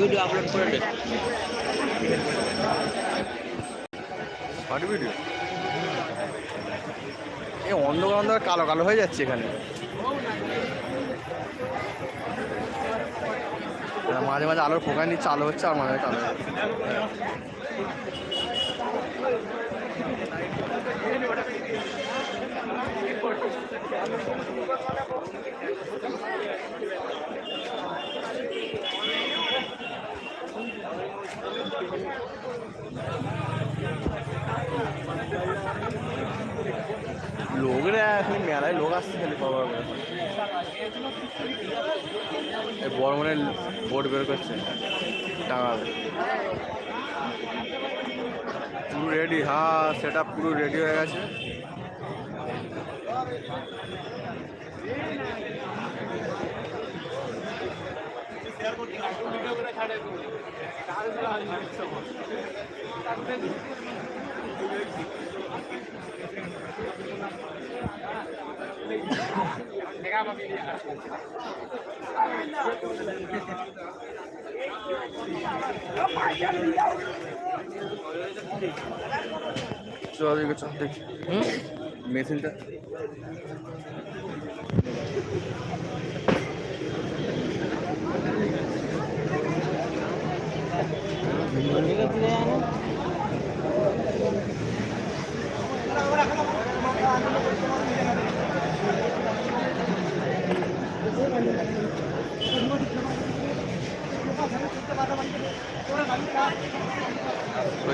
Video upload করে অন্ধকার অন্ধকার কালো কালো হয়ে যাচ্ছে এখানে। মাঝে মাঝে আলোর ফোকায় নিচ্ছে আলো হচ্ছে আর মাঝে কালো হচ্ছে। লোকরা এখন মেলায় লোক আসছে খালি বাবা এই বড় মনে বোর্ড বের করছে টাঙাবে পুরো রেডি হ্যাঁ সেটা পুরো রেডি হয়ে গেছে চল এদিকে চল দেখি হুম ওই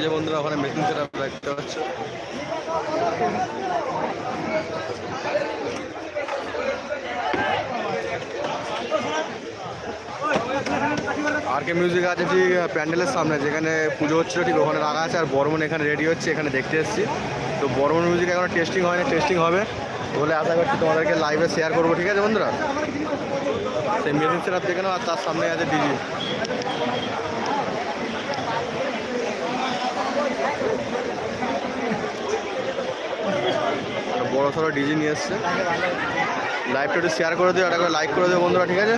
যে বন্ধুরা ওখানে মেশিন সেটা দেখতে পাচ্ছ আর কে মিউজিক আছে ঠিক প্যান্ডেলের সামনে, যেখানে পুজো হচ্ছিল, ঠিক ওখানে রাখা আছে, আর বর্মন এখানে রেডি হচ্ছে, এখানে দেখতে এসেছি। তো বর্মন মিউজিক এখনও টেস্টিং হয়নি টেস্টিং হবে। বলে আশা করছি তোমাদেরকে লাইভে শেয়ার করব, ঠিক আছে বন্ধুরা? সেই মিউজিক সেট দেখে নাও, আর তার সামনে আছে ডিজি বড়ো সড়ো ডিজি নিয়ে এসছে। লাইভটা একটু শেয়ার করে দিও একটা করে লাইক করে দিও বন্ধুরা, ঠিক আছে?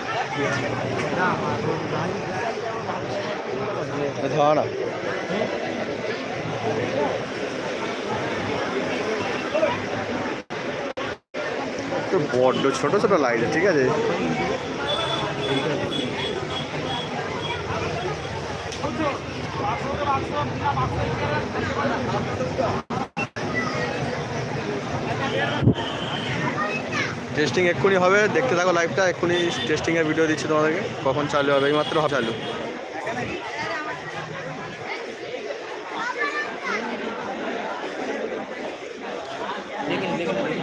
ধর তো বড্ড ছোট ছোট লাইট ঠিক আছে? টেস্টিং এক্ষুনি হবে দেখতে থাকো লাইভটা এক্ষুনি টেস্টিংয়ের ভিডিও দিচ্ছি তোমাদেরকে। কখন চালু হবে এইমাত্র হবে চালু দেখে নে, দেখে নে, দেখে নে।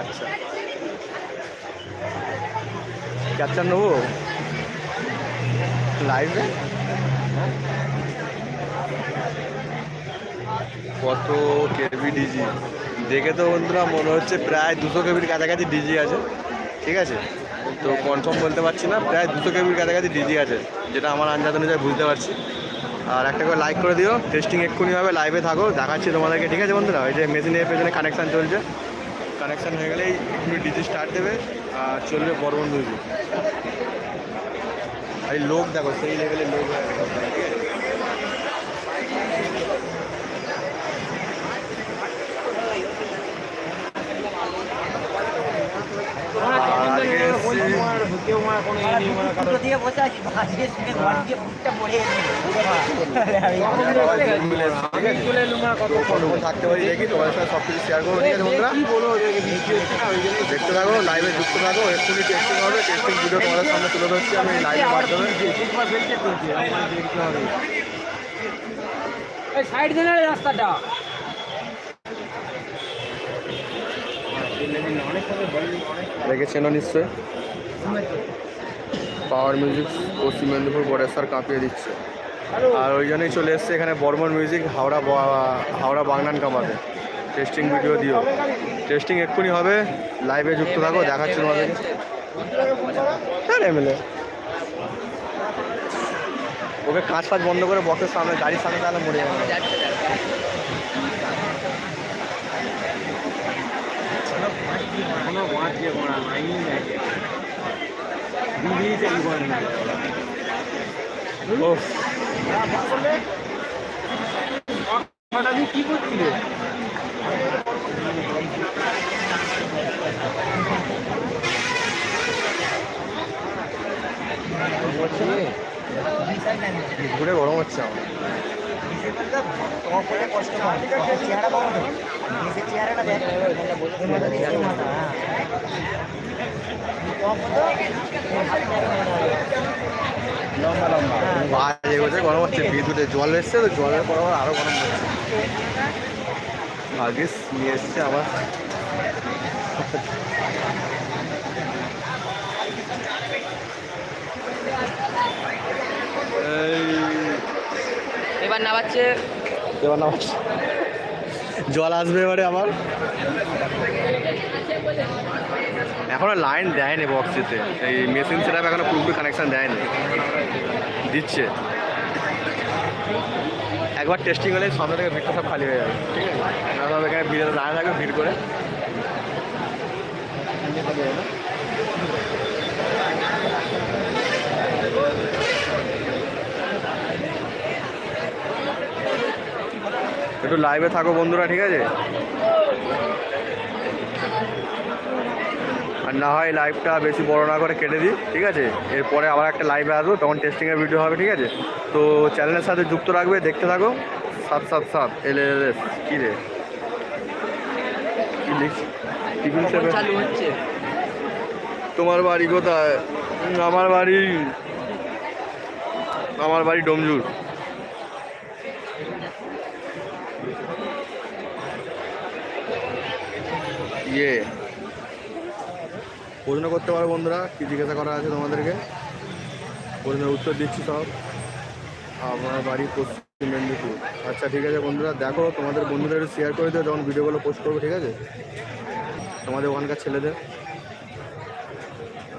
আচ্ছা। ক্যাপচার নেব? লাইভে? কত কেবি ডিজি? দেখে তো বন্ধুরা মনে হচ্ছে প্রায় দুশো কেবির কাছাকাছি ডিজি আছে। ঠিক আছে? তো কনফার্ম বলতে পারছি না, প্রায় দুশো কেবির কাছাকাছি ডিজি আছে, যেটা আমার আন্দাজ অনুযায়ী বুঝতে পারছি। আর একটা করে লাইক করে দিও। টেস্টিং এক্ষুনি হবে লাইভে থাকো। দেখাচ্ছি তোমাদেরকে, ঠিক আছে বন্ধুরা? ওই যে মেশিনের পেছনে কানেকশান চলছে। কানেকশান হয়ে গেলেই একটু ডিজি স্টার্ট দেবে, আর চলবে বড় বন্ধু আর লোক দেখো, সেই লেভেলের লোক হয়ে গেছে সবাই, ঠিক আছে? আর আজকে এসছি দিয়ে বসে আছি ভাজিয়ে শুনে ঘর দিয়ে ফুটটা পড়ে থাকতে পারি দেখি তোমাদের সাথে সব কিছু শেয়ার করব ঠিক আছে বন্ধুরা দেখতে থাকো লাইভে যুক্ত থাকো এক্ষুনি টেস্টিং হবে টেস্টিং ভিডিও তোমাদের সামনে তুলে ধরছি আমি লাইভের মাধ্যমে সাইড দেন রাস্তাটা। দেখেছেন নিশ্চয় পাওয়ার মিউজিক পশ্চিম মেদিনীপুর বড়েশ্বর কাঁপিয়ে দিচ্ছে। আর ওই জন্যই চলে এসছে এখানে বর্মন মিউজিক হাওড়া হাওড়া বাগনান কামাতে। টেস্টিং ভিডিও দিও। টেস্টিং এক্ষুনি হবে। লাইভে যুক্ত থাকো, দেখাচ্ছি তোমাদেরকে। হ্যাঁ এমএলএ ওকে কাজ ফাজ বন্ধ করে বক্সের সামনে, গাড়ির সামনে তাহলে মরে যাবে। মাছ দিয়ে করা নাই দিদি চালু করেন না ও কি করছিলে ঘুরে গরম হচ্ছে আমার গরম হচ্ছে বিদ্যুতে জল এসছে তো জলের পর আবার আরও গরম হচ্ছে ভাগ্যিস নিয়ে এসছে আবার এই এবার নামাচ্ছে। এবার নামাজ জল আসবে এবারে আবার। এখনও লাইন দেয়নি বক্সিতে এই মেশিন সেটা এখনও পুরোপুরি কানেকশন দেয়নি। দিচ্ছে। একবার টেস্টিং হলে সামনে থেকে ভিড়টা সব খালি হয়ে যাবে ঠিক আছে? সব এখানে ভিড়ে দাঁড়িয়ে থাকবে ভিড় করে। একটু লাইভে থাকো বন্ধুরা ঠিক আছে? আর না হয় লাইভটা বেশি বড় না করে কেটে দিই ঠিক আছে? এরপরে আবার একটা লাইভে আসব তখন টেস্টিংয়ের ভিডিও হবে ঠিক আছে? তো চ্যানেলের সাথে যুক্ত রাখবে দেখতে থাকো। সাত সাত সাত এল এল এস কী রে? তোমার বাড়ি কোথায়? আমার বাড়ি আমার বাড়ি ডোমজুর। ইয়ে। প্রশ্ন করতে পারো বন্ধুরা, কি জিজ্ঞাসা করা আছে তোমাদেরকে? প্রশ্নের উত্তর দিচ্ছি সব। আমার বাড়ি পশ্চিম মেদিনীপুর। আচ্ছা ঠিক আছে বন্ধুরা, দেখো, তোমাদের বন্ধুদের শেয়ার করে দিও, যখন ভিডিওগুলো পোস্ট করব, ঠিক আছে? তোমাদের ওখানকার ছেলেদের।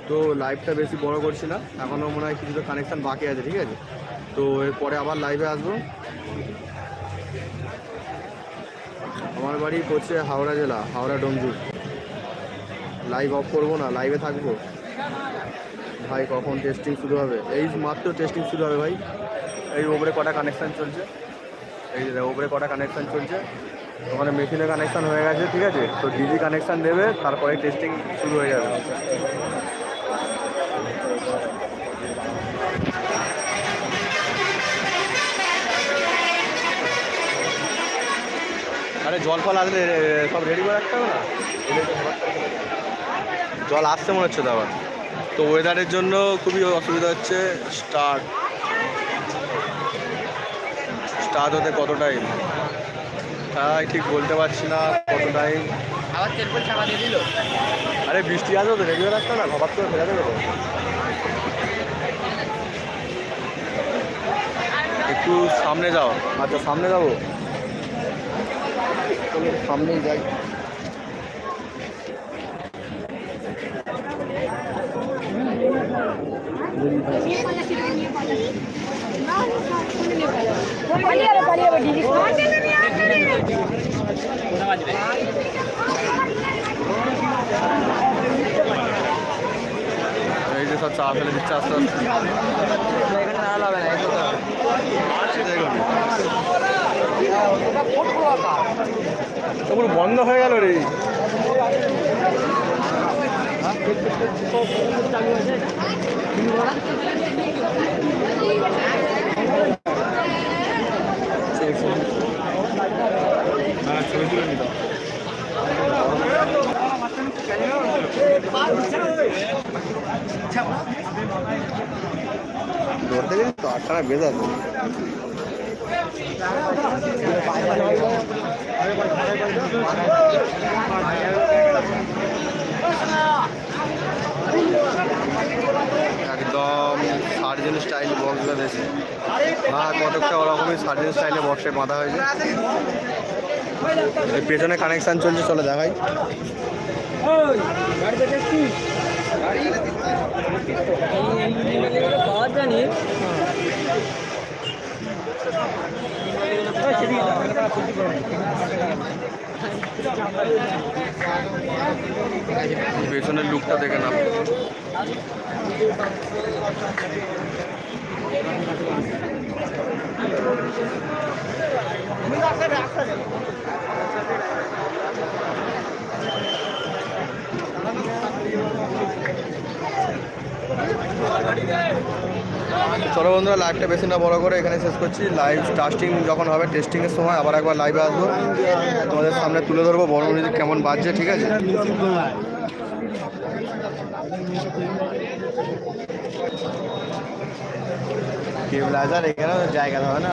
তো লাইভটা বেশি বড় করছি না, এখনও মনে হয় কিছুটা কানেকশান বাকি আছে, ঠিক আছে? তো এরপরে আবার লাইভে আসব। আমার বাড়ি পড়ছে হাওড়া জেলা, হাওড়া ডোমজুর। লাইভ অফ করব না লাইভে থাকব। ভাই, কখন টেস্টিং শুরু হবে? এই মাত্র টেস্টিং শুরু হবে ভাই। এই ওপরে কটা কানেকশান চলছে? এই ওপরে কটা কানেকশান চলছে? ওখানে মেশিনে কানেকশান হয়ে গেছে, ঠিক আছে? তো ডিজি কানেকশান দেবে, তারপরে টেস্টিং শুরু হয়ে যাবে। আরে জল ফল আসলে সব রেডি করে রাখতে হবে না? জল আসছে মনে হচ্ছে তো আবার। তো ওয়েদারের জন্য খুবই অসুবিধা হচ্ছে স্টার্ট স্টার্ট হতে কত টাইম তাই ঠিক বলতে পারছি না কত টাইম আবার তেলপুর ছাপা দিয়ে দিল। আরে বৃষ্টি আসবে তো রেগুলার আসবে না? হঠাৎ করে ফেলে দেবে তো। একটু সামনে যাও আচ্ছা সামনে যাব। চলো সামনেই যাই পালিয়ে যাবে পালিয়ে যাবে দিদি কোথা বাজবে এই যে সব চা ফেলে দিচ্ছে আস্তে আস্তে এখানে দাঁড়ালে হবে না এই তো দেখুন। তো পুরো বন্ধ হয়ে গেল রে। ধরতে গেলে তো আটখানা বেজ আছে একদম সার্জেন স্টাইল বক্সগুলো দিয়েছে হ্যাঁ কতকটা ওরকমই সার্জেন স্টাইলে বক্সে বাঁধা হয়েছে এই পেছনে কানেকশান চলছে চলে দেখাই পাওয়া জানি পেছনের লুকটা দেখে না চলো বন্ধুরা লাইভটা বেশি না, বড় করে এখানে শেষ করছি। লাইভ টাস্টিং যখন হবে টেস্টিংয়ের সময় আবার একবার লাইভে আসব। তোমাদের সামনে তুলে ধরবো, বড় কেমন বাজছে, ঠিক আছে? কেবলাজার এখানে জায়গা হবে না।